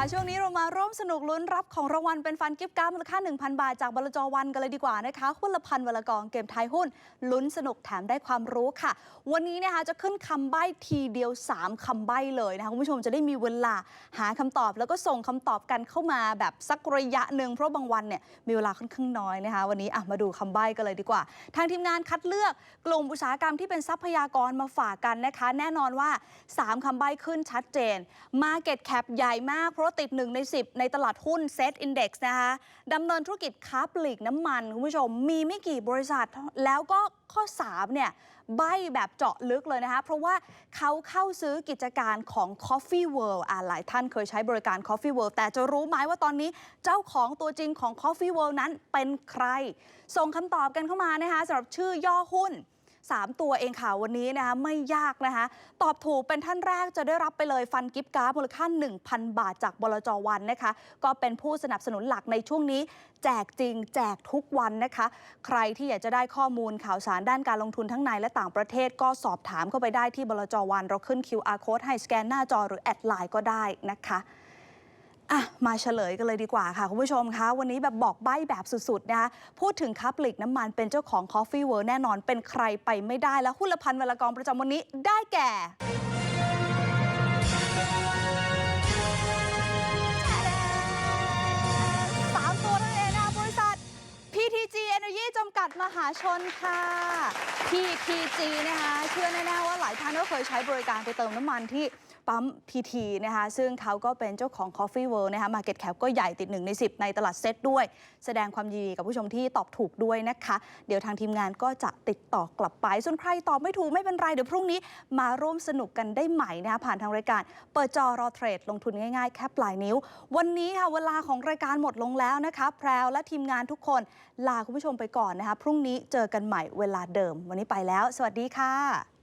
ช่วงนี้เรามาร่วมสนุกลุ้นรับของรางวัลเป็นฟันกิฟต์การ์ดมูลค่า 1,000 บาท จากบลจวันกันเลยดีกว่านะคะหุ้นละพันวลกองเกมไทยหุ้น ลุ้นสนุกแถมได้ความรู้ค่ะ วันนี้นะคะจะขึ้นคำใบ้ทีเดียว 3คำใบ้เลยนะคะคุณผู้ชมจะได้มีเวลาหาคำตอบแล้วก็ส่งคำตอบกันเข้ามาแบบสักระยะหนึ่งเพราะบางวันเนี่ยมีเวลาค่อนข้างน้อยนะคะวันนี้อะมาดูคำใบ้กันเลยดีกว่า ทางทีมงานคัดเลือกกลุ่มอุตสาหกรรมที่เป็นทรัพยากรมาฝากกันนะคะ แน่นอนว่า 3คำใบ้ขึ้นชัดเจน Market Cap ใหญ่มากเพราะว่าติด 1 ใน 10 ในตลาดหุ้น Set Index นะคะดำเนินธุรกิจค้าปลีกน้ำมัน คุณผู้ชม มีไม่กี่บริษัทแล้วก็ข้อ 3 เนี่ย ใบแบบเจาะลึกเลยนะคะ เพราะว่าเขาเข้าซื้อกิจการของ Coffee World อ่าหลายท่านเคยใช้บริการ Coffee World แต่จะรู้ไหมว่าตอนนี้เจ้าของตัวจริงของ Coffee World นั้นเป็นใคร ส่งคำตอบกันเข้ามานะคะสำหรับชื่อย่อหุ้น 3 ตัวเองค่ะวันนี้นะคะไม่ยากนะคะ ตอบถูกเป็นท่านแรกจะได้รับไปเลยฟันกิฟต์การ์ดมูลค่า 1,000 บาทจากบลจวันนะคะ ก็เป็นผู้สนับสนุนหลักในช่วงนี้ แจกจริง แจกทุกวันนะคะ ใครที่อยากจะได้ข้อมูลข่าวสารด้านการลงทุนทั้งในและต่างประเทศก็สอบถามเข้าไปได้ที่บลจวันเราขึ้น QR code ให้สแกนหน้าจอหรือแอดไลน์ก็ได้นะคะ อะมาเฉลยกันเลยดีกว่าค่ะ คุณผู้ชมคะ วันนี้แบบบอกใบ้แบบสุด ๆ นะคะ พูดถึงค้าปลีกน้ำมันเป็นเจ้าของ Coffee World แน่นอนเป็นใครไปไม่ได้แล้วหุ้นละพันวลกองประจำวันนี้ได้แก่ สามตัวนั่นเองนะคะบริษัท PTG Energy จำกัดมหาชนค่ะ PTG นะคะเชื่อแน่ๆว่าหลายท่านก็เคยใช้บริการไปเติมน้ำมันที่ปั๊ม PT นะคะซึ่งเขาก็เป็นเจ้าของ Coffee World นะคะ Market Cap ก็ใหญ่ติด 1 ใน 10 ในตลาดเซ็ตด้วย แสดงความยินดีกับผู้ชมที่ตอบถูกด้วยนะคะ เดี๋ยวทางทีมงานก็จะติดต่อกลับไป ส่วนใครตอบไม่ถูกไม่เป็นไร เดี๋ยวพรุ่งนี้มาร่วมสนุกกันได้ใหม่นะคะผ่านทางรายการ เปิดจอรอเทรดลงทุนง่ายๆ แค่ปลายนิ้ว วันนี้ค่ะเวลาของรายการหมดลงแล้วนะคะแพรวและทีมงานทุกคนลาคุณผู้ชมไปก่อนนะคะพรุ่งนี้เจอกันใหม่เวลาเดิมวันนี้ไปแล้ว สวัสดีค่ะ